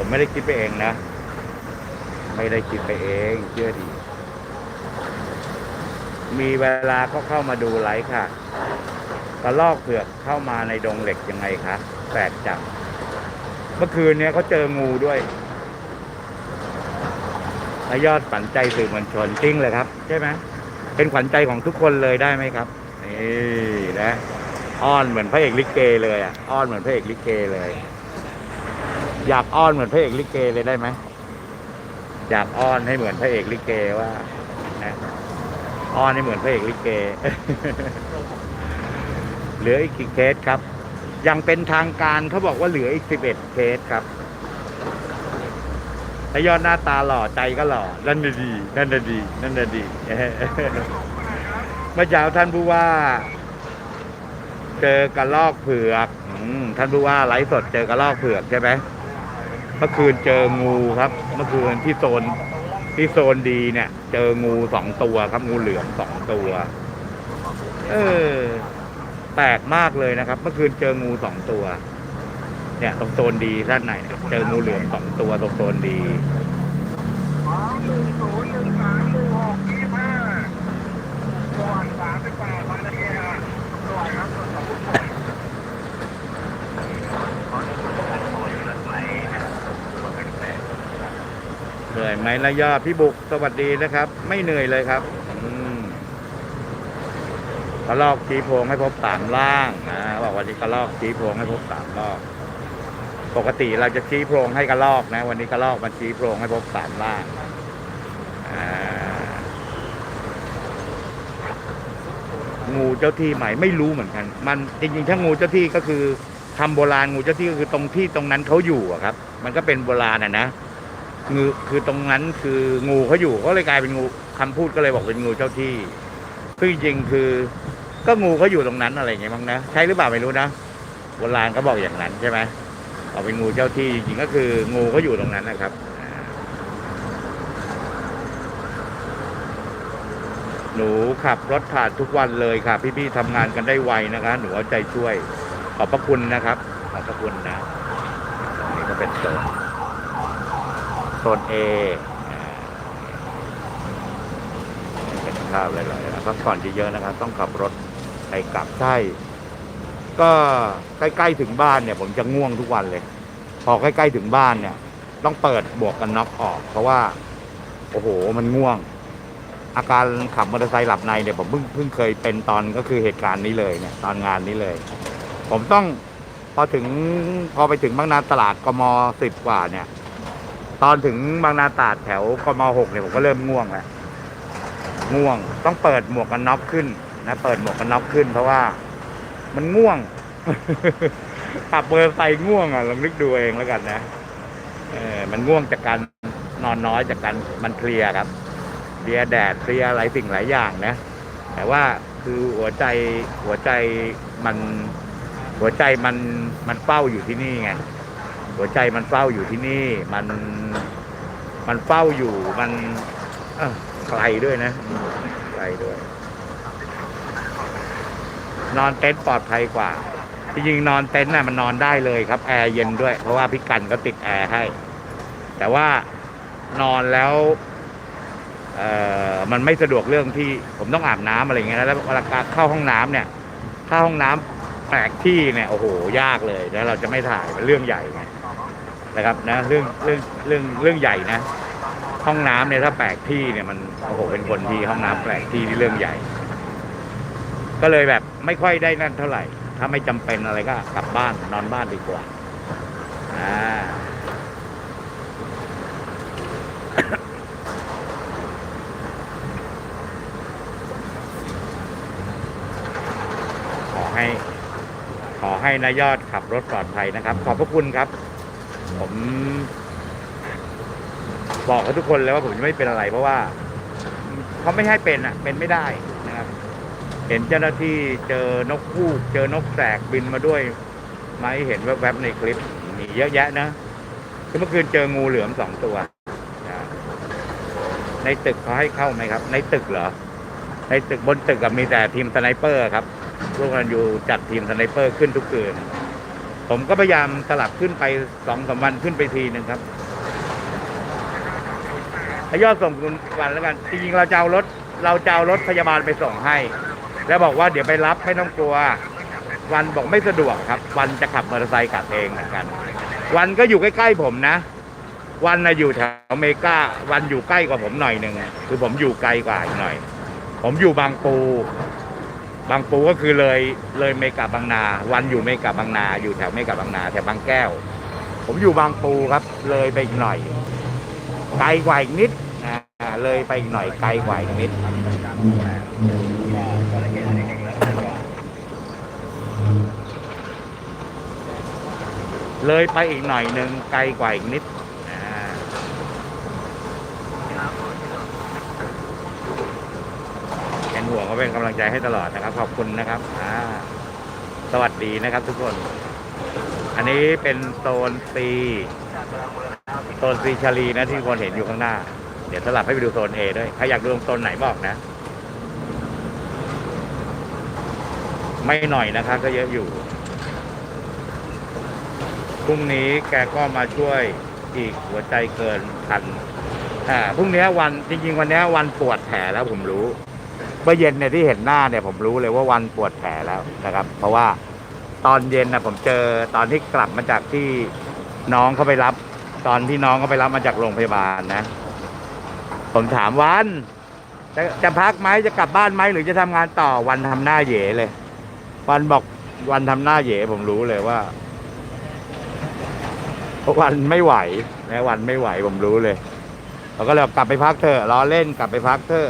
ผมไม่ได้คิดไปเองนะ ไม่ได้คิดไปเองเชื่อดี มีเวลาก็เข้ามาดูไลฟ์ค่ะกระลอกเผือกเข้ามาในดงเหล็กยังไงคะแปลกจังเมื่อคืนเนี้ยเขาเจองูด้วยนายยอดฝันใจสื่อมวลชนจริงเลยครับ ใช่ไหมเป็นขวัญใจของทุกคนเลยได้ไหมครับนี่นะอ้อนเหมือนพระเอกลิเกเลยอะอ้อนเหมือนพระเอกลิเกเลย อยากอ้อนเหมือนพระเอกลิเกเลยได้ไหมอยากอ้อนให้เหมือนพระเอกลิเกว่านะอ้อนให้เหมือนพระเอกลิเกเหลืออีกกี่เคสครับ ยังเป็นทางการเขาบอกว่าเหลืออีกสิบเอ็ดเคสครับถ้ายอดหน้าตาหล่อใจก็หล่อนั่นน่ะดี นั่นน่ะดี นั่นน่ะดีเมื่อเช้าท่านผู้ว่า เจอกระลอกเผือกอมท่านผู้ว่าไลฟ์สดเจอกระลอกเผือกใช่ไหม เมื่อคืนเจองูครับ เมื่อคืนที่โซนที่โซนดีเนี่ย เจองูสองตัวครับงูเหลือมสองตัว เออแปลกมากเลยนะครับ เมื่อคืนเจองูสองตัว เนี่ยตรงโซนดีด้านในเนี่ยเจองูเหลือมสองตัวตรงโซนดีหนึ่งศูนย์หนึ่งสามหนึ่งหกยี่ห้าส่วนสามสิบแปดพันนาทีครับส่วนครับส่วนของผู้ป่วยขอให้ผู้ป่วยป่วยเกิดไหมป่วยเป็นแผล เหนื่อยไหมนะยอพี่บุกสวัสดีนะครับ ไม่เหนื่อยเลยครับอกระลอกชี้โพรงให้พบสามล่างนะบอกวันนี้กระลอกชี้โพรงให้พบสามรอบปกติเราจะชี้โพรงให้กระลอกนะ วันนี้กระลอกมันชี้โพรงให้พบสามล่างงูเจ้าที่ใหม่ไม่รู้เหมือนกัน มันจริงๆถ้างูเจ้าที่ก็คือทำโบราณงูเจ้าที่ก็คือตรงที่ตรงนั้นเขาอยู่อะครับ มันก็เป็นโบราณอะนะ งูคือตรงนั้นคืองูเขาอยู่ก็เลยกลายเป็นงูคำพูดก็เลยบอกเป็นงูเจ้าที่ซึ่จริงคือก็งูเขาอยู่ตรงนั้นอะไรอย่างเงี้ยมั้งนะใช่หรือเปล่าไม่รู้นะโบราณก็บอกอย่างนั้นใช่ไหมบอกเป็นงูเจ้าที่จริงก็คืองูเขาอยู่ตรงนั้นนะครับหนูขับรถผ่านทุกวันเลยค่ะ พี่ๆทำงานกันได้ไวนะคะ หนูเอาใจช่วย ขอบพระคุณนะครับ ขอบพระคุณนะนี่ก็เป็นโซน โซนเอเป็นข้าวเลยๆนะพักผ่อนเยอะๆนะครับ ต้องขับรถไปกลับใช่ก็ใกล้ๆถึงบ้านเนี่ย ผมจะง่วงทุกวันเลย พอใกล้ๆถึงบ้านเนี่ย ต้องเปิดบวกกันน็อกออก เพราะว่า โอ้โหมันง่วง อาการขับมอเตอร์ไซค์หลับในเนี่ย ผมเพิ่งเพิ่งเคยเป็นตอนก็คือเหตุการณ์นี้เลยเนี่ย ตอนงานนี้เลย ผมต้องพอถึงพอไปถึงบางนาตลาดกมสิบกว่าเนี่ย ตอนถึงบางนาตราดแถวกมหกเนี่ยผมก็เริ่มง่วงแล้วง่วงต้องเปิดหมวกกันน็อกขึ้นนะเปิดหมวกกันน็อกขึ้น เพราะว่ามันง่วงขับเบอร์ไซง่วงอะลองนึกดูเองแล้วกันนะเออมันง่วงจากการนอนน้อยจากการมันเพลียครับเพลียแดดเพลียหลายสิ่งหลายอย่างนะ แต่ว่าคือหัวใจหัวใจมันหัวใจมันมันเฝ้าอยู่ที่นี่ไง หัวใจมันเฝ้าอยู่ที่นี่ มันมันเฝ้าอยู่มันอไกลด้วยนะไกลด้วย นอนเต็นท์ปลอดภัยกว่าจริงๆนอนเต็นท์น่ะมันนอนได้เลยครับแอร์เย็นด้วย เพราะว่าพี่กันก็ติดแอร์ให้ แต่ว่านอนแล้วเอ่อมันไม่สะดวกเรื่องที่ผมต้องอาบน้ำอะไรเงี้ยนะแล้วเวลาเข้าห้องน้ำเนี่ยเข้าห้องน้ำแปลกที่เนี่ยโอ้โหยากเลยแล้วเราจะไม่ถ่ายเป็นเรื่องใหญ่ไง นะครับนะเรื่องเรื่องเรื่องเรื่องใหญ่นะห้องน้ำเนี่ยถ้าแปลกที่เนี่ยมันโอ้โหเป็นคนที่ห้องน้ำแปลกที่นี่เรื่องใหญ่ ก็เลยแบบไม่ค่อยได้นั่นเท่าไหร่ ถ้าไม่จำเป็นอะไรก็กลับบ้านนอนบ้านดีกว่าอ่า ขอให้ ขอให้นายยอดขับรถปลอดภัยนะครับ ขอบพระคุณครับ ผม บอกกับทุกคนเลยว่าผมจะไม่เป็นอะไร เพราะว่าเขาไม่ให้เป็นอะ เป็นไม่ได้นะครับ เห็นเจ้าหน้าที่เจอนกคู่เจอนกแสกบินมาด้วยไหมาให้เห็นแวบๆในคลิปมีเยอะแยะนะคือเมื่อคืนเจองูเหลือมสองตัวในตึกเขาให้เข้าไหมครับ ในตึกเหรอ ในตึกบนตึกกับมีแต่ทีมสไนเปอร์ครับร่วมกันอยู่จัดทีมสไนเปอร์ขึ้นทุกคืน ผมก็พยายามสลับขึ้นไปสองสามวันขึ้นไปทีหนึ่งครับยอดส่งคุณวันแล้วกันจริงๆเราจะเอารถ เราจะเอารถพยาบาลไปส่งให้ แล้วบอกว่าเดี๋ยวไปรับไม่ต้องกลัว วันบอกไม่สะดวกครับ วันจะขับมอเตอร์ไซค์กลับเองเหมือนกัน วันก็อยู่ใกล้ๆผมนะ วันนะอยู่แถวอเมริกาวันอยู่ใกล้กว่าผมหน่อยหนึ่งคือผมอยู่ไกลกว่าหน่อย ผมอยู่บางปู บางปูก็คือเลยเลยเมกาบางนา วันอยู่เมกาบางนา อยู่แถวเมกาบางนาแถวบางแก้ว ผมอยู่บางปูครับ เลยไปอีกหน่อยไกลกว่าอีกนิดอ่าเลยไปอีกหน่อยไกลกว่าอีกนิดเลยไปอีกหน่อยหนึ่งไกลกว่าอีกนิดอ่าเป็นห่วงก็เป็นกำลัง ใจให้ตลอดนะครับ ขอบคุณนะครับอ่าสวัสดีนะครับทุกคน อันนี้เป็นโซนซีโซนซีชาลีนะที่คนเห็นอยู่ข้างหน้า เดี๋ยวสลับให้ไปดูโซนเอด้วย ใครอยากดูโซนไหนบอกนะ ไม่หน่อยนะครับก็เยอะอยู่พรุ่งนี้แกก็มาช่วยอีกหัวใจเกินพันอ่าพรุ่งนี้วันจริงๆ วันนี้วันปวดแผลแล้วผมรู้ เมื่อเย็นเนี่ยที่เห็นหน้าเนี่ยผมรู้เลยว่าวันปวดแผลแล้วนะครับ เพราะว่าตอนเย็นนะผมเจอตอนที่กลับมาจากที่น้องเขาไปรับ ตอนที่น้องเขาไปรับมาจากโรงพยาบาลนะ ผมถามวัน จะจะพักไหมจะกลับบ้านไหมหรือจะทำงานต่อวันทำหน้าเหยเลย วันบอกวันทำหน้าเหยผมรู้เลยว่าวันไม่ไหวนะวันไม่ไหวผมรู้เลยเราก็เลยกกลับไปพักเถอะรอเล่นกลับไปพักเถอะ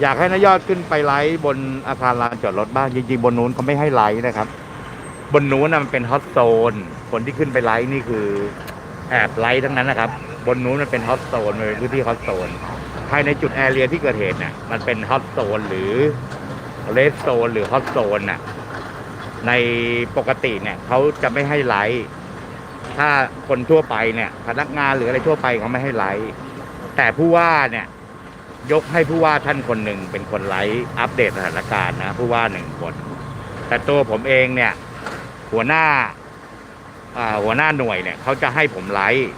อยากให้นายยอดขึ้นไปไลฟ์บนอาคารลานจอดรถบ้างจริงๆ บนนู้นเขาไม่ให้ไลฟ์นะครับ บนนู้นนะมันเป็นฮอตโซนคนที่ขึ้นไปไลฟ์นี่คือแอบไลฟ์ทั้งนั้นนะครับ บนนู้นมันเป็นฮอตโซนมันเป็นพื้นที่ฮอตโซนภายในจุดแอเรียที่เกิดเหตุเนี่ยมันเป็นฮอตโซนหรือเลสโซนหรือฮอตโซนน่ะในปกติเนี่ยเขาจะไม่ให้ไลฟ์ถ้าคนทั่วไปเนี่ย พนักงานหรืออะไรทั่วไปเขาไม่ให้ไลฟ์แต่ผู้ว่าเนี่ย ยกให้ผู้ว่าท่านคนหนึ่งเป็นคนไลฟ์อัปเดตสถานการณ์นะผู้ว่าหนึ่งคน แต่ตัวผมเองเนี่ย หัวหน้าหัวหน้าหน่วยเนี่ยเขาจะให้ผมไลฟ์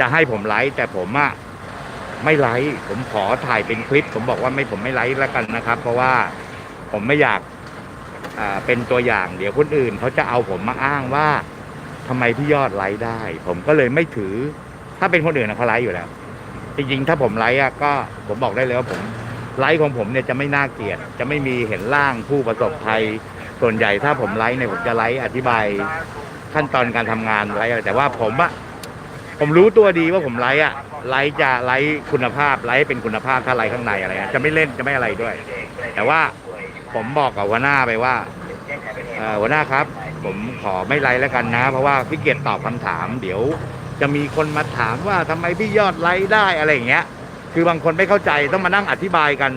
จะให้ผมไลฟ์แต่ผมอะไม่ไลฟ์ผมขอถ่ายเป็นคลิป ผมบอกว่าไม่ผมไม่ไลฟ์แล้วกันนะครับ เพราะว่าผมไม่อยากเป็นตัวอย่างเดี๋ยวคนอื่นเขาจะเอาผมมาอ้างว่าทำไมพี่ยอดไลฟ์ได้ ผมก็เลยไม่ถือ ถ้าเป็นคนอื่นเขาไลฟ์อยู่แล้ว จริงๆ ถ้าผมไลฟ์อะก็ผมบอกได้เลยว่าผมไลฟ์ของผมเนี่ยจะไม่น่าเกลียด จะไม่มีเห็นร่างผู้ประสบภัย ส่วนใหญ่ถ้าผมไลฟ์เนี่ยผมจะไลฟ์อธิบายขั้นตอนการทำงานไลฟ์อะไรแต่ว่าผมอะผมรู้ตัวดีว่าผมไลฟ์อะไลฟ์จะไลฟ์คุณภาพไลฟ์เป็นคุณภาพถ้าไลฟ์ข้างในอะไรอะจะไม่เล่นจะไม่อะไรด้วย แต่ว่าผมบอกกับหัวหน้าไปว่าหัวหน้าครับ ผมขอไม่ไลฟ์แล้วกันนะ เพราะว่าพี่เกียรติตอบคำถามเดี๋ยว จะมีคนมาถามว่าทำไมพี่ยอดไลฟ์ได้อะไรอย่างเงี้ย คือบางคนไม่เข้าใจต้องมานั่งอธิบายกัน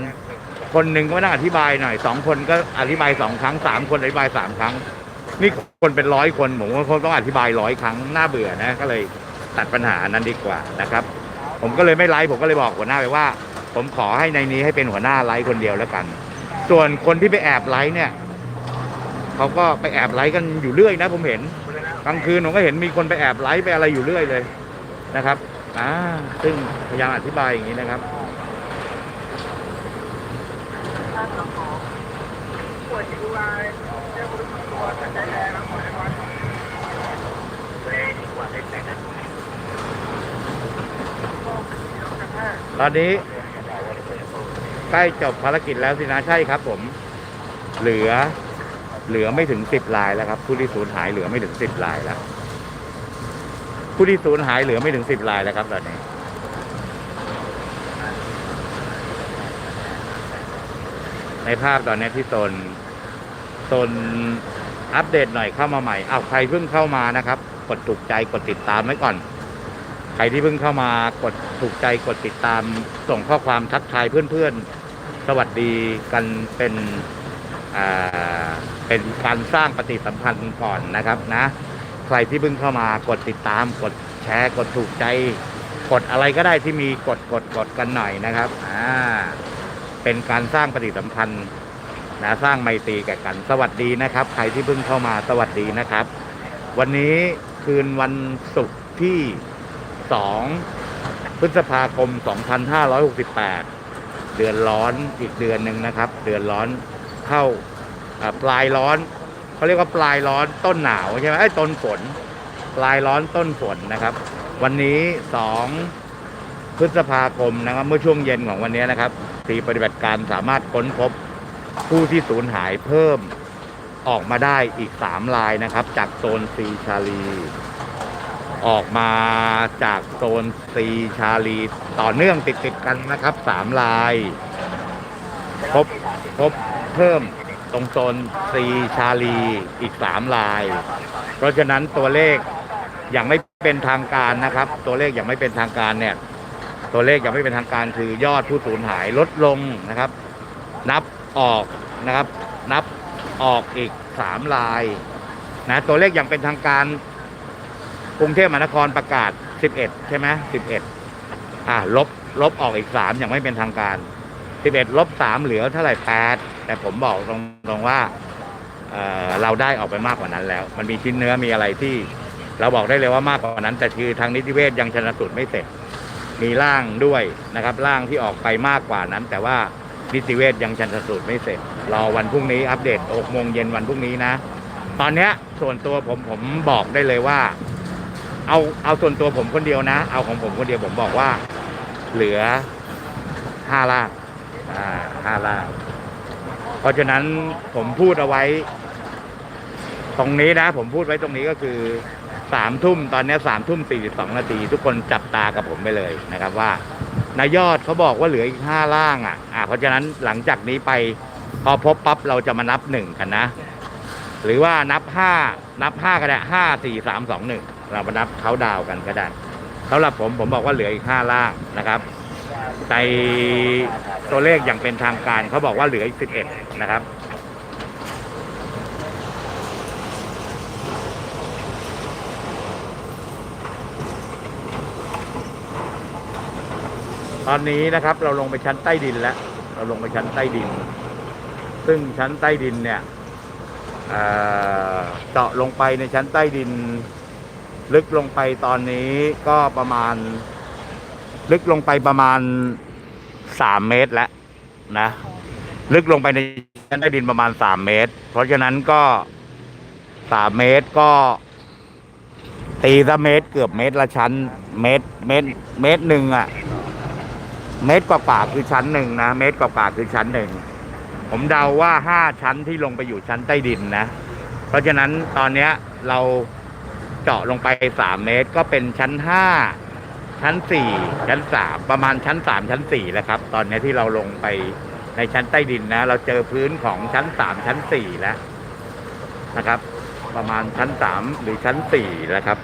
คนหนึ่งก็มานั่งอธิบายหน่อยสองคนก็อธิบายสองครั้งสามคนอธิบายสามครั้ง นี่คนเป็นร้อยคนผมว่าคนต้องอธิบายร้อยครั้งน่าเบื่อนะก็เลยตัดปัญหานั้นดีกว่านะครับ ผมก็เลยไม่ไลฟ์ผมก็เลยบอกหัวหน้าไปว่า ผมขอให้ในนี้ให้เป็นหัวหน้าไลฟ์คนเดียวแล้วกัน ส่วนคนที่ไปแอบไลฟ์เนี่ยเขาก็ไปแอบไลฟ์กันอยู่เรื่อยนะผมเห็น กลางคืนผมก็เห็นมีคนไปแอบไลฟ์ไปอะไรอยู่เรื่อยเลยนะครับอ่าซึ่งพยายามอธิบายอย่างนี้นะครับปวดอยู่ไรเจ้าคุณปวดใจแรงแล้วปวดให้วันเลยดีกว่าได้แต่งตอนนี้ใกล้จบภารกิจแล้วสินะใช่ครับผม เหลือ เหลือไม่ถึงสิบลายแล้วครับ ผู้ที่สูญหายเหลือไม่ถึงสิบลายแล้ว ผู้ที่สูญหายเหลือไม่ถึงสิบลายแล้วครับตอนนี้ในภาพตอนนี้ที่โซนโซนอัปเดตหน่อยเข้ามาใหม่อ้าวใครเพิ่งเข้ามานะครับ กดถูกใจกดติดตามไว้ก่อน ใครที่เพิ่งเข้ามากดถูกใจกดติดตาม ส่งข้อความทักทายเพื่อนๆ สวัสดีกันเป็นอ่า เป็นการสร้างปฏิสัมพันธ์ก่อนนะครับนะ ใครที่เพิ่งเข้ามากดติดตามกดแชร์กดถูกใจ กดอะไรก็ได้ที่มีกดกดกดกันหน่อยนะครับอ่าเป็นการสร้างปฏิสัมพันธ์นะสร้างไมตรีแก่กัน สวัสดีนะครับ ใครที่เพิ่งเข้ามาสวัสดีนะครับ วันนี้คืนวันศุกร์ที่2พฤษภาคม 2568 เดือนร้อนอีกเดือนหนึ่งนะครับ เดือนร้อนเข้าอ่า ปลายร้อนเขาเรียกว่าปลายร้อนต้นหนาวใช่ไหมไอ้ต้นฝน ปลายร้อนต้นฝนนะครับ วันนี้สองพฤษภาคมนะครับ เมื่อช่วงเย็นของวันนี้นะครับทีปฏิบัติการสามารถค้นพบผู้ที่สูญหายเพิ่มออกมาได้อีกสามรายนะครับ จากโซนซีชาลี ออกมาจากโซนซีชาลี ต่อเนื่องติดติดกันนะครับสามราย พบพบเพิ่ม ตรงโซนซีชาลีอีกสามราย เพราะฉะนั้นตัวเลขอย่างไม่เป็นทางการนะครับ ตัวเลขอย่างไม่เป็นทางการเนี่ย ตัวเลขอย่างไม่เป็นทางการคือยอดผู้สูญหายลดลงนะครับ นับออกนะครับ นับออกอีกสามรายนะตัวเลขอย่างเป็นทางการกรุงเทพมหานครประกาศ 11 ใช่ไหม11 อ่าลบลบออกอีก 3 อย่างไม่เป็นทางการ 11ลบ3เหลือเท่าไหร่8แต่ผมบอกตรงตรงว่าเเราได้ออกไปมากกว่านั้นแล้ว มันมีชิ้นเนื้อมีอะไรที่ เราบอกได้เลยว่ามากกว่านั้น แต่คือทางนิติเวชยังชนะสูตรไม่เสร็จ มีร่างด้วยนะครับร่างที่ออกไปมากกว่านั้น แต่ว่านิติเวชยังชันสูตรไม่เสร็จ รอวันพรุ่งนี้อัปเดต6โมงเย็นวันพรุ่งนี้นะ ตอนนี้ส่วนตัวผมผมบอกได้เลยว่า เอาเอาส่วนตัวผมคนเดียวนะ เอาของผมคนเดียวผมบอกว่า เหลือห้าล่าง ห้าล่างเพราะฉะนั้นผมพูดเอาไว้ ตรงนี้นะ ผมพูดไว้ตรงนี้ก็คือสามทุ่มตอนนี้สามทุ่มสี่สิบสองนาทีทุกคนจับตากับผมไปเลยนะครับ ว่านายยอดเขาบอกว่าเหลืออีกห้าล่างอะอ่าเพราะฉะนั้นหลังจากนี้ไปพอพบปั๊บเราจะมานับหนึ่งกันนะ หรือว่านับห้านับห้าก็ได้ห้าสี่สามสองหนึ่งเรามานับเขาดาวกันก็ได้สำหรับผมผมบอกว่าเหลืออีกห้าล่างนะครับ ในตัวเลขอย่างเป็นทางการเขาบอกว่าเหลืออีกสิบเอ็ดนะครับ ตอนนี้นะครับเราลงไปชั้นใต้ดินแล้ว เราลงไปชั้นใต้ดิน ซึ่งชั้นใต้ดินเนี่ยเอ่อเจาะลงไปในชั้นใต้ดิน ลึกลงไปตอนนี้ก็ประมาณ ลึกลงไปประมาณสามเมตรแล้วนะ ลึกลงไปในชั้นใต้ดินประมาณสามเมตร เพราะฉะนั้นก็สามเมตรก็ ตีซะเมตรเกือบเมตรละชั้น เมตรเมตรเมตรหนึ่งอะเมตรกว่าๆคือชั้นหนึ่งนะเมตรกว่าๆคือชั้นหนึ่งผมเดาว่าห้าชั้นที่ลงไปอยู่ชั้นใต้ดินนะ เพราะฉะนั้นตอนเนี้ยเราเจาะลงไปสามเมตรก็เป็นชั้นห้า ชั้นสี่ชั้นสามประมาณชั้นสามชั้นสี่แล้วครับ ตอนนี้ที่เราลงไปในชั้นใต้ดินนะ เราเจอพื้นของชั้นสามชั้นสี่แล้วนะครับ ประมาณชั้นสามหรือชั้นสี่แล้วครับ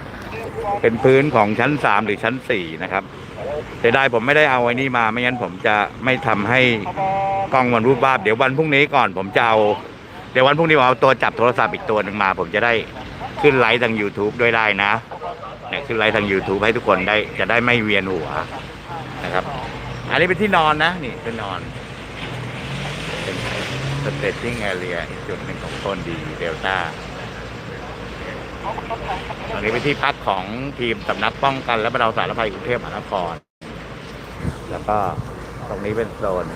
เป็นพื้นของชั้นสามหรือชั้นสี่นะครับเสียดายผมไม่ได้เอาไอ้นี่มา ไม่งั้นผมจะไม่ทำให้กล้องมันรูปภาพเดี๋ยววันพรุ่งนี้ก่อน ผมจะเอาเดี๋ยววันพรุ่งนี้ผมเอาตัวจับโทรศัพท์อีกตัวหนึ่งมา ผมจะได้ขึ้นไลฟ์ทาง YouTube ด้วยได้นะ เนี่ยขึ้นไลฟ์ทาง YouTube ให้ทุกคนได้จะได้ไม่เวียนหัวนะครับ อันนี้เป็นที่นอนนะ นี่เป็นนอน เป็นสเตจ i ิ g งแอเรียจุดหนึ่งของต้นดีเดลต้าอันนี้เป็นที่พักของทีมสำนักป้องกันและบรรเทาสาธารณภัยกรุงเทพมหานคร แล้วก็ตรงนี้เป็นโซน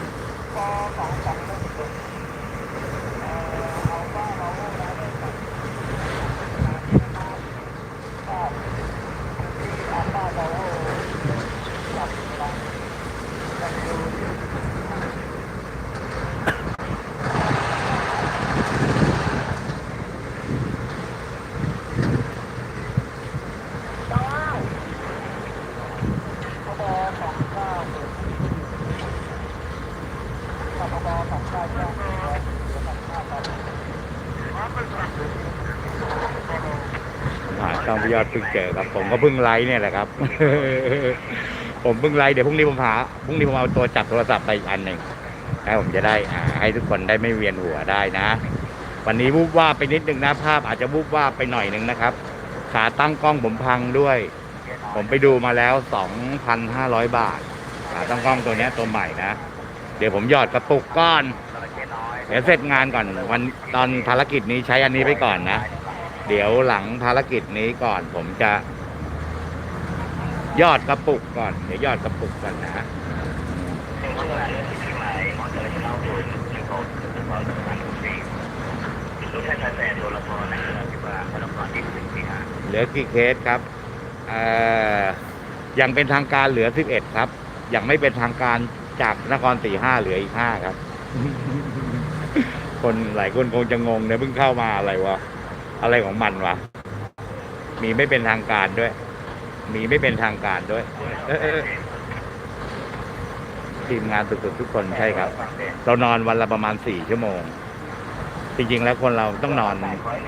หาช่องพยอดเพิ่งเจอครับ ผมก็เพิ่งไลฟ์เนี่ยแหละครับ ผมเพิ่งไลฟ์เดี๋ยวพรุ่งนี้ผมหาพรุ่งนี้ผมเอาตัวจับโทรศัพท์ไปอีกอันหนึ่งให้ผมจะได้อ่าให้ทุกคนได้ไม่เวียนหัวได้นะ วันนี้วูบว่าบไปนิดนึงนะภาพอาจจะวูบว่าบไปหน่อยหนึ่งนะครับ ขาตั้งกล้องผมพังด้วย ผมไปดูมาแล้ว 2,500 บาทขาตั้งกล้องตัวเนี้ยตัวใหม่นะ เดี๋ยวผมหยอดกระปุกก้อน เดี๋ยวเสร็จงานก่อนวันตอนภารกิจนี้ใช้อันนี้ไปก่อนนะ เดี๋ยวหลังภารกิจนี้ก่อนผมจะ ยอดกระปุกก่อน เดี๋ยวยอดกระปุกก่อนนะฮะเหลือกี่เคสครับเอ่อยังเป็นทางการเหลือ11ครับ ยังไม่เป็นทางการจากนครสี่ห้าเหลืออีกห้าครับ คนหลายคนคงจะงงเนี่ยเพิ่งเข้ามาอะไรวะ อะไรของมันวะ มีไม่เป็นทางการด้วย มีไม่เป็นทางการด้วย เออทีมงานสุดๆทุกคนใช่ครับ เรานอนวันละประมาณสี่ชั่วโมง จริงๆแล้วคนเราต้องนอน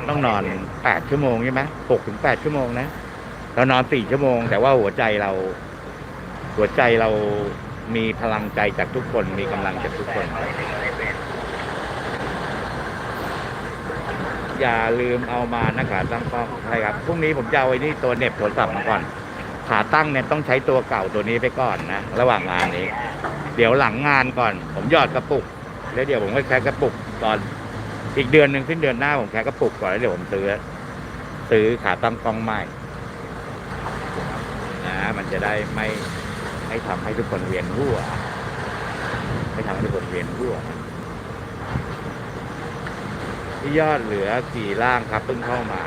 ต้องนอนแปดชั่วโมงใช่ไหมหกถึงแปดชั่วโมงนะ เรานอนสี่ชั่วโมง แต่ว่าหัวใจเรา หัวใจเรามีพลังใจจากทุกคนมีกำลังจากทุกคน อย่าลืมเอามานะขาตั้งกล้องใช่ครับพรุ่งนี้ผมจะเอาไอ้นี่ตัวเน็บโทรศัพท์มาก่อน ขาตั้งเนี่ยต้องใช้ตัวเก่าตัวนี้ไปก่อนนะระหว่างงานนี้ เดี๋ยวหลังงานก่อน ผมหยอดกระปุก แล้วเดี๋ยวผมก็แค่กระปุกตอนอีกเดือนหนึ่งสิ้นเดือนหน้าผมแค่กระปุกก่อนแล้วเดี๋ยวผมซื้อซื้อขาตั้งกล้องใหม่นะมันจะได้ไม่ไม่ทำให้ทุกคนเวียนหัวไม่ทำให้ทุกคนเวียนหัว ที่ยอดเหลือกี่ล่างครับเพิ่งเข้ามา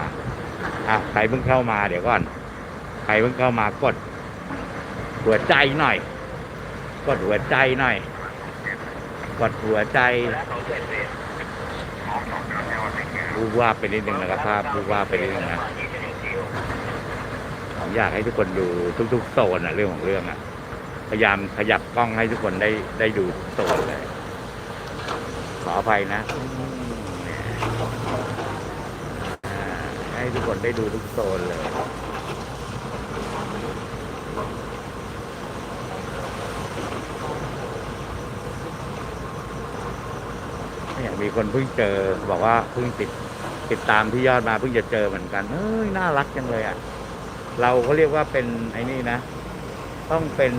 อะใครเพิ่งเข้ามาเดี๋ยวก่อน ใครเพิ่งเข้ามากด หัวใจหน่อย กดหัวใจหน่อย กดหัวใจพูว่าไปนิดนึงนะครับภาพพูว่าไปนิดนึงนะผมอยากให้ทุกคนดูทุกๆโซนอะเรื่องของเรื่องอะพยายามขยับกล้องให้ทุกคนได้ได้ดูทุกโซนเลยขออภัยนะอ่าให้ ทุกคนได้ดูทุกโซนเลยเนี่ยมีคนเพิ่งเจอบอกว่าเพิ่งติดติดตามพี่ยอดมาเพิ่งจะเจอเหมือนกันเฮ้ยน่ารักจังเลยอะ เราเขาเรียกว่าเป็นไอ้นี่นะ ต้องเป็น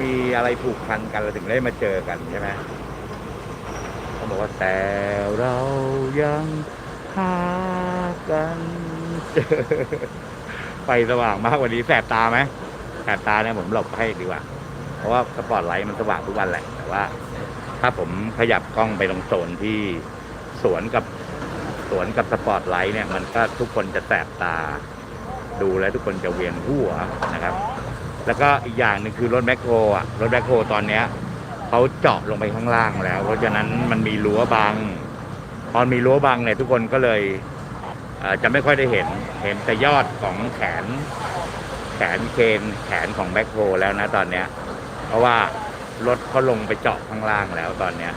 มีอะไรผูกพันกันเราถึงได้มาเจอกันใช่ไหมเขาบอกว่าแต่เรายังหากัน ไฟสว่างมากว่านี้แสบตาไหมแสบตาเนี่ยผมหลบให้ดีกว่า เพราะว่าสปอตไลท์มันสว่างทุกวันแหละ แต่ว่า ถ้าผมขยับกล้องไปตรงโซนที่สวนกับสวนกับสปอตไลท์เนี่ย มันก็ทุกคนจะแสบตา ดูแล้วทุกคนจะเวียนหัวนะครับ แล้วก็อีกอย่างหนึ่งคือรถแมคโครอะ รถแมคโครตอนเนี้ยเขาเจาะลงไปข้างล่างแล้ว เพราะฉะนั้นมันมีรั้วบัง พอมีรั้วบังเนี่ยทุกคนก็เลย จะไม่ค่อยได้เห็นเห็นแต่ยอดของแขน แขนเคนแขนของแมคโครแล้วนะตอนเนี้ย เพราะว่ารถเขาลงไปเจาะข้างล่างแล้วตอนเนี้ย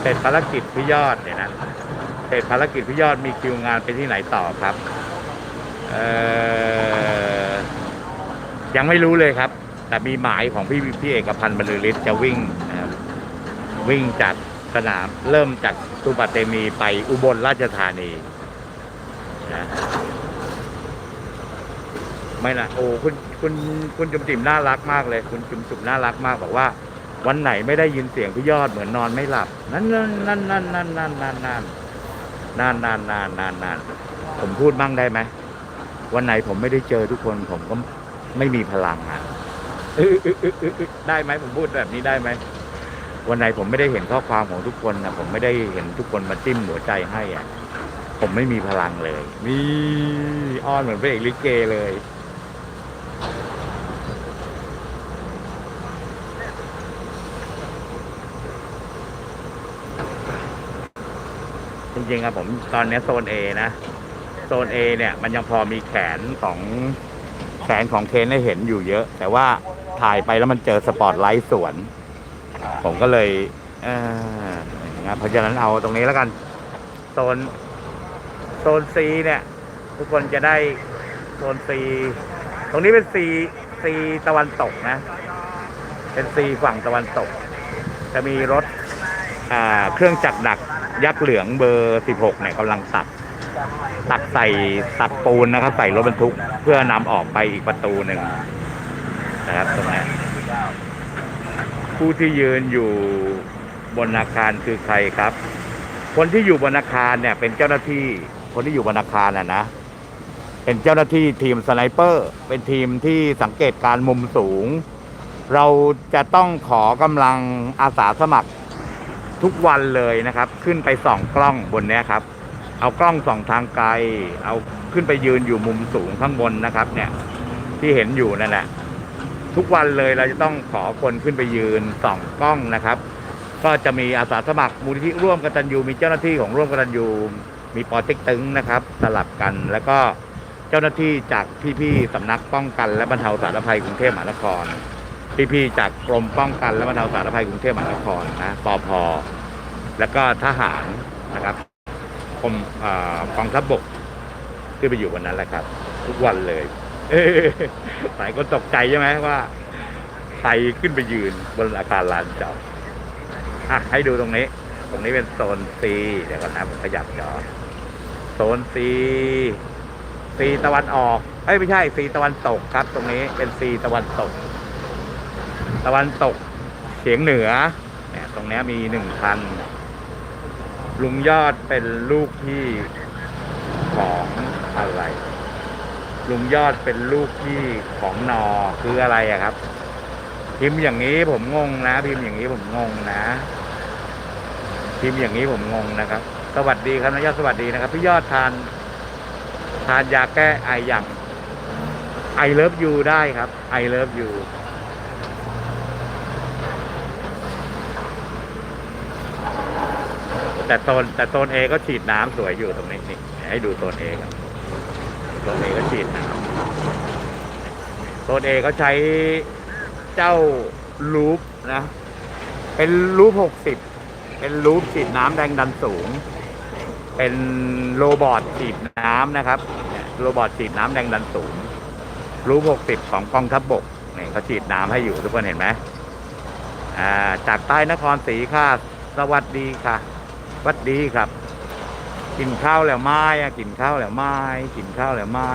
เสร็จภารกิจพี่ยอดเนี่ยนะเสร็จภารกิจพี่ยอดมีคิวงานไปที่ไหนต่อครับเอ่อยังไม่รู้เลยครับ แต่มีหมายของพี่พี่เอกพันธ์บรรลือฤทธิ์จะวิ่งนะครับวิ่งจากสนามเริ่มจากสุปาเตมีไปอุบลราชธานี นะไม่นะโอ้คุณคุณคุณจุ๋มจิ๋มน่ารักมากเลย คุณจุ๋มจุ๋มน่ารักมากบอกว่า วันไหนไม่ได้ยินเสียงพี่ยอดเหมือนนอนไม่หลับ นั่นนั่นนั่นนั่นนั่นนั่นนั่นนั่นนั่นนั่นนั่นนั่นนั่นผมพูดบ้างได้ไหมวันไหนผมไม่ได้เจอทุกคนผมก็ไม่มีพลังอะได้ไหมผมพูดแบบนี้ได้ไหมวันไหนผมไม่ได้เห็นข้อความของทุกคนนะผมไม่ได้เห็นทุกคนมาจิ้มหัวใจให้อะ ผมไม่มีพลังเลย นี่อ้อนเหมือนพระเอกลิเกเลย จริงๆอะผมตอนนี้โซน A นะ โซน A เนี่ย มันยังพอมีแขนของแขนของเคนให้เห็นอยู่เยอะ แต่ว่าถ่ายไปแล้วมันเจอสปอตไลท์สวน ผมก็เลย เอองั้นเพราะฉะนั้นเอาตรงนี้แล้วกัน โซน ซน C เนี่ย ทุกคนจะได้โซน C ตรงนี้เป็น C C ตะวันตกนะ เป็น C ฝั่งตะวันตก จะมีรถเครื่องจักรหนักยักษ์เหลืองเบอร์ 16เนี่ยกำลังตัดตัดใส่ตัดปูนนะครับ ใส่รถบรรทุกเพื่อนำออกไปอีกประตูหนึ่งนะครับตรงนี้ผู้ที่ยืนอยู่บนอาคารคือใครครับ คนที่อยู่บนอาคารเนี่ยเป็นเจ้าหน้าที่ คนที่อยู่บนอาคารน่ะนะ เป็นเจ้าหน้าที่ทีมสไนเปอร์ เป็นทีมที่สังเกตการมุมสูง เราจะต้องขอกำลังอาสาสมัครทุกวันเลยนะครับ ขึ้นไปส่องกล้องบนนี้ครับ เอากล้องส่องทางไกล เอาขึ้นไปยืนอยู่มุมสูงข้างบนนะครับ เนี่ยที่เห็นอยู่นั่นแหละทุกวันเลยเราจะต้องขอคนขึ้นไปยืนส่องกล้องนะครับ ก็จะมีอาสาสมัครมูลนิธิร่วมกตัญญูมีเจ้าหน้าที่ของร่วมกตัญญู มีปอเต็กตึงนะครับ สลับกันแล้วก็เจ้าหน้าที่จากพี่ๆสำนักป้องกัน และบรรเทาสาธารณภัยกรุงเทพมหานคร พี่ๆจากกรมป้องกันและบรรเทาสาธารณภัยกรุงเทพมหานครนะปอพแล้วก็ทหารนะครับกรมอ่อกองทัพบกขึ้นไปอยู่บนนั้นแหละครับ ทุกวันเลยหลายคนตกใจใช่ไหมว่าใครขึ้นไปยืนบนอาคารลานจอดให้ดูตรงนี้ ตรงนี้เป็นโซนซีเดี๋ยวก่อนนะผมขยับจอ โซนซีซีตะวันออกเอ้ยไม่ใช่ซีตะวันตกครับ ตรงนี้เป็นซีตะวันตก ตะวันตกเฉียงเหนือเนี่ยตรงนี้มีหนึ่งคันลุงยอดเป็นลูกพี่ของอะไร ลุงยอดเป็นลูกพี่ของนอคืออะไรอะครับ พิมพ์อย่างนี้ผมงงนะ พิมพ์อย่างนี้ผมงงนะ พิมพ์อย่างนี้ผมงงนะครับ สวัสดีครับนายยอดสวัสดีนะครับ พี่ยอดทานทานยาแก้ไออย่างไอเลิฟยูได้ครับไอเลิฟยูแต่โซนแต่โซนเอก็ฉีดน้ำสวยอยู่ตรงนี้นี่ให้ดูโซนเอครับโซนเอก็ฉีดน้ำโซนเอก็ใช้เจ้าลูปนะ เป็นลูปหกสิบเป็นลูปฉีดน้ำแรงดันสูง เป็นโรบอทฉีดน้ำนะครับโรบอทฉีดน้ำแรงดันสูงลูปหกสิบของกองทัพบกเนี่ยเขาฉีดน้ำให้อยู่ทุกคนเห็นไหมอ่าจากใต้นครศรีค่ะสวัสดีค่ะสวัสดีครับ กินข้าวแล้วไม้กินข้าวแล้วไม้กินข้าวแล้วไม้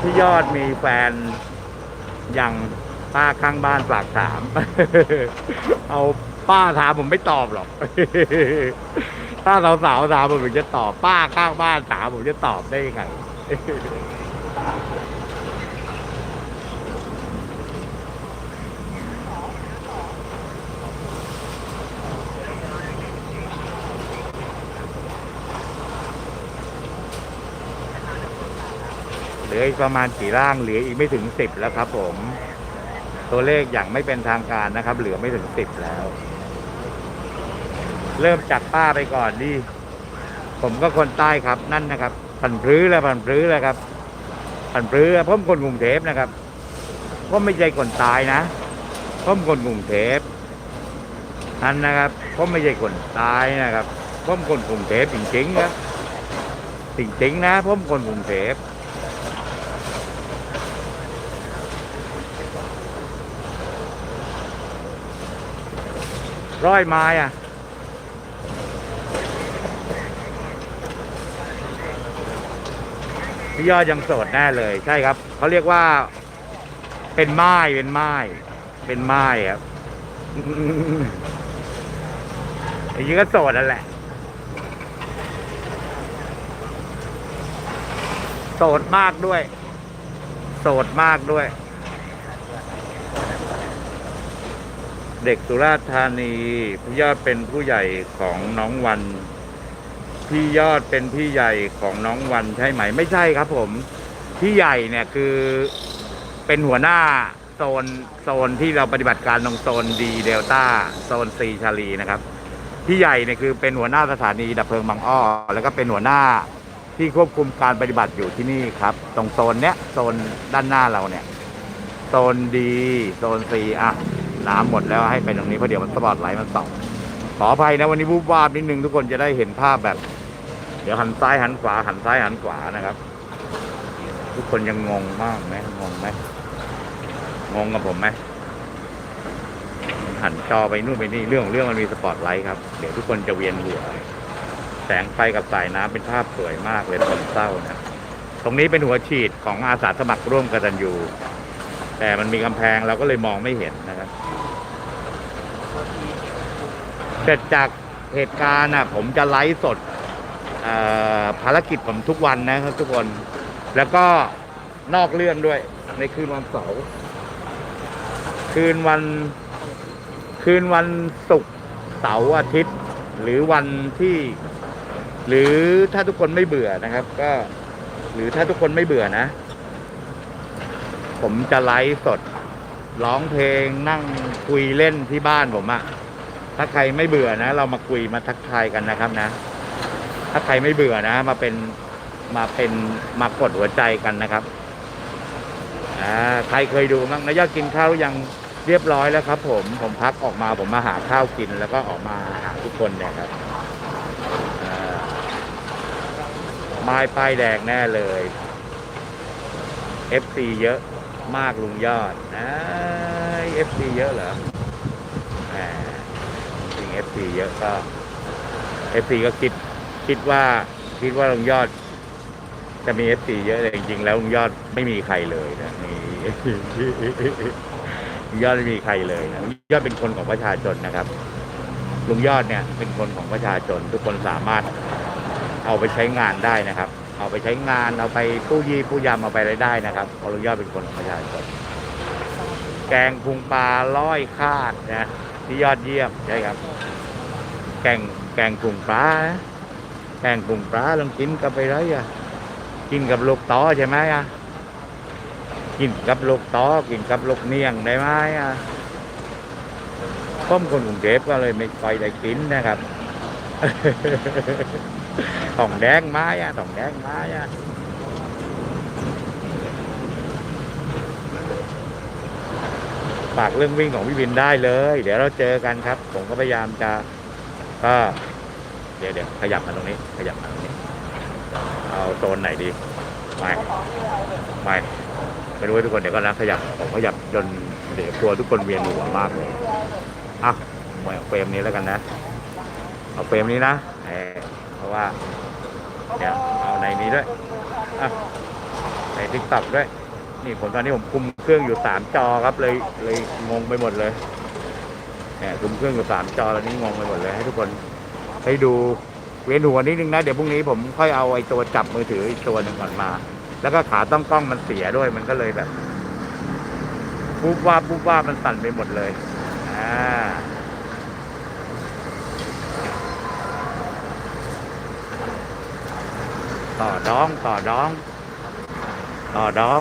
พี่ยอดมีแฟนยังป้าข้างบ้านฝากถาม เอา ป้าถามผมไม่ตอบหรอก ถ้าสาวๆถามผมถึงจะตอบ ป้าข้างบ้านถามผมจะตอบได้ยังไงเหลืออีกประมาณกี่ร่างเหลืออีกไม่ถึงสิบแล้วครับผม ตัวเลขอย่างไม่เป็นทางการนะครับ เหลือไม่ถึงสิบแล้ว เริ่มจากป้าไปก่อนดิผมก็คนใต้ครับนั่นนะครับพันพรื้แล้วพันพรื้แล้วครับพันพรื้ผมคนกรุงเทพนะครับผมไม่ใช่คนตายนะผมคนกรุงเทพนั่นนะครับผมไม่ใช่คนตายนะครับผมคนกรุงเทพจริงๆครับจริงๆนะผมคนกรุงเทพร้อยไม้อะ พี่ยอดยังโสดแน่เลย ใช่ครับเขาเรียกว่า เป็นไม้เป็นไม้เป็นไม้ครับอย่างนี้ก็โสดนั่นแหละโสดมากด้วย โสดมากด้วย เด็กสุราษฎร์ธานีพี่ยอดเป็นผู้ใหญ่ของน้องวัน พี่ยอดเป็นพี่ใหญ่ของน้องวันใช่ไหม ไม่ใช่ครับผม พี่ใหญ่เนี่ยคือเป็นหัวหน้าโซนโซนที่เราปฏิบัติการตรงโซนดีเดลต้าโซนซีชาลีนะครับ พี่ใหญ่เนี่ยคือเป็นหัวหน้าสถานีดับเพลิงบางอ้อ แล้วก็เป็นหัวหน้าที่ควบคุมการปฏิบัติอยู่ที่นี่ครับ ตรงโซนเนี้ยโซนด้านหน้าเราเนี่ยโซนดีโซนซีอะน้ำหมดแล้วให้ไปตรงนี้เพราะเดี๋ยวมันสปอตไลท์มันส่องขออภัยนะวันนี้วูบวาบนิดนึงทุกคนจะได้เห็นภาพแบบ เดี๋ยวหันซ้ายหันขวาหันซ้ายหันขวานะครับ ทุกคนยังงงมากไหมงงไหมงงกับผมไหมหันจอไปนู่นไปนี่เรื่องของเรื่องมันมีสปอตไลท์ครับ เดี๋ยวทุกคนจะเวียนหัวแสงไฟกับสายน้ำเป็นภาพสวยมากเลยคนเศร้านะตรงนี้เป็นหัวฉีดของอาสาสมัครร่วมกตันยูแต่มันมีกำแพงเราก็เลยมองไม่เห็นนะครับเสร็จจากเหตุการณ์น่ะผมจะไลฟ์สด ภารกิจผมทุกวันนะครับทุกคน แล้วก็นอกเรื่องด้วย ในคืนวันเสาร์คืนวัน คืนวันศุกร์เสาร์อาทิตย์ หรือวันที่ หรือถ้าทุกคนไม่เบื่อนะครับ ก็ หรือถ้าทุกคนไม่เบื่อนะ ผมจะไลฟ์สดร้องเพลงนั่งคุยเล่นที่บ้านผมอะถ้าใครไม่เบื่อนะ เรามาคุยมาทักทายกันนะครับนะ ถ้าใครไม่เบื่อนะ มาเป็นมาเป็นมากดหัวใจกันนะครับอ่าใครเคยดูมั้งนะยอดกินข้าวยังเรียบร้อยแล้วครับ ผมผมพักออกมาผมมาหาข้าวกินแล้วก็ออกมาหาทุกคนเนี่ยครับไม้ป้ายแดงแน่เลย FC เยอะมากลุงยอดเอฟซีเยอะเหรอจริง FC เยอะก็ FC ก็คิด คิดว่าคิดว่าลุงยอด จะมี FC เยอะแต่จริงๆแล้วลุงยอดไม่มีใครเลยนะนี่ลุงยอดไม่มีใครเลยนะลุงยอดเป็นคนของประชาชนนะครับลุงยอดเนี่ยเป็นคนของประชาชนทุกคนสามารถเอาไปใช้งานได้นะครับ เอาไปใช้งานเอาไปตู้ยี่ผู้ยำเอาไปอะไรได้นะครับเพราะลุงยอดเป็นคนของประชาชนแกงพุงปลาร้อยคาดนะที่ยอดเยี่ยมใช่ครับ แกงแกงพุงปลานะ แกงพุงปลาลองกินกับไปไรอะ กินกับลูกตอใช่ไหมอะ กินกับลูกตอกินกับลูกเนียงได้ไหมอะผมคนกรุงเทพก็เลยไม่ค่อยได้กินนะครับถ่องแดงไม้อะถ่องแดงไม้อะฝากเรื่องวิ่งของพี่วินได้เลย เดี๋ยวเราเจอกันครับ ผมก็พยายามจะก็ ดี๋ยวเดี๋ยวขยับมาตรงนี้ ขยับมาตรงนี้ เอาโซนไหนดีไม่ไม่ไม่รู้ทุกคนเดี๋ยวก็นะขยับผมขยับจนเดี๋ยวกลัวทุกคนเวียนหัวมากเลยอะไม่เอาเฟรมนี้แล้วกันนะ เอาเฟรมนี้นะเอเพราะว่าเดี๋ยวเอาในนี้ด้วยอะในทิกตอกด้วย นี่ผมตอนนี้ผมคุมเครื่องอยู่สามจอครับเลยเลยงงไปหมดเลยเนี่ยคุมเครื่องอยู่สามจอแล้วนี่งงไปหมดเลยให้ทุกคน ให้ดูเวียนหัวนิดนึงนะ เดี๋ยวพรุ่งนี้ผมค่อยเอาไอ้ตัวจับมือถืออีกตัวหนึ่งก่อนมา แล้วก็ขาต้องกล้องมันเสียด้วยมันก็เลยแบบปุ๊บว่าบปุ๊บว่ามันสั่นไปหมดเลยอ่าต่อดองต่อดอง ต่อดอง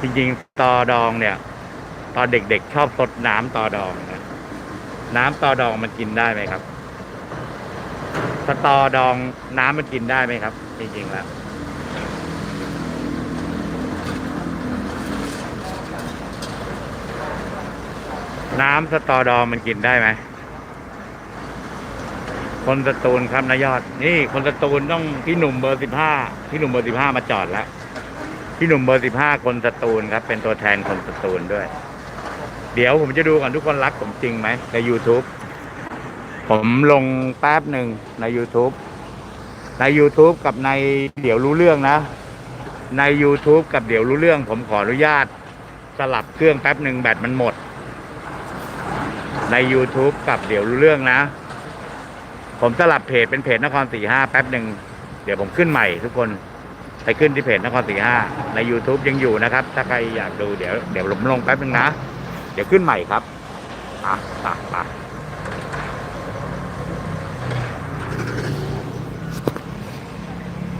จริงๆตอดองเนี่ย ตอนเด็กๆชอบสดน้ำตอดองนะน้ำตอดองมันกินได้ไหมครับ สตอดองน้ำมันกินได้ไหมครับ จริงๆแล้ว น้ำสตอดองมันกินได้ไหม คนสตูลครับนายยอด นี่คนสตูลต้องพี่หนุ่มเบอร์สิบห้าพี่หนุ่มเบอร์สิบห้ามาจอดแล้วพี่หนุ่มเบอร์สิบห้าคนสตูลครับ เป็นตัวแทนคนสตูลด้วย เดี๋ยวผมจะดูก่อนทุกคนรักผมจริงไหมใน YouTube ผมลงแป๊บหนึ่งใน YouTube ใน YouTube กับในเดี๋ยวรู้เรื่องนะ ใน YouTube กับเดี๋ยวรู้เรื่อง ผมขออนุญาตสลับเครื่องแป๊บหนึ่งแบตมันหมด ใน YouTube กับเดี๋ยวรู้เรื่องนะ ผมสลับเพจเป็นเพจนครสี่ห้าแป๊บหนึ่งเดี๋ยวผมขึ้นใหม่ทุกคนไปขึ้นที่เพจนครสี่ห้าใน YouTube ยังอยู่นะครับ ถ้าใครอยากดูเดี๋ยวเดี๋ยวผมลงแป๊บนึงนะ เดี๋ยวขึ้นใหม่ครับอะอะอะ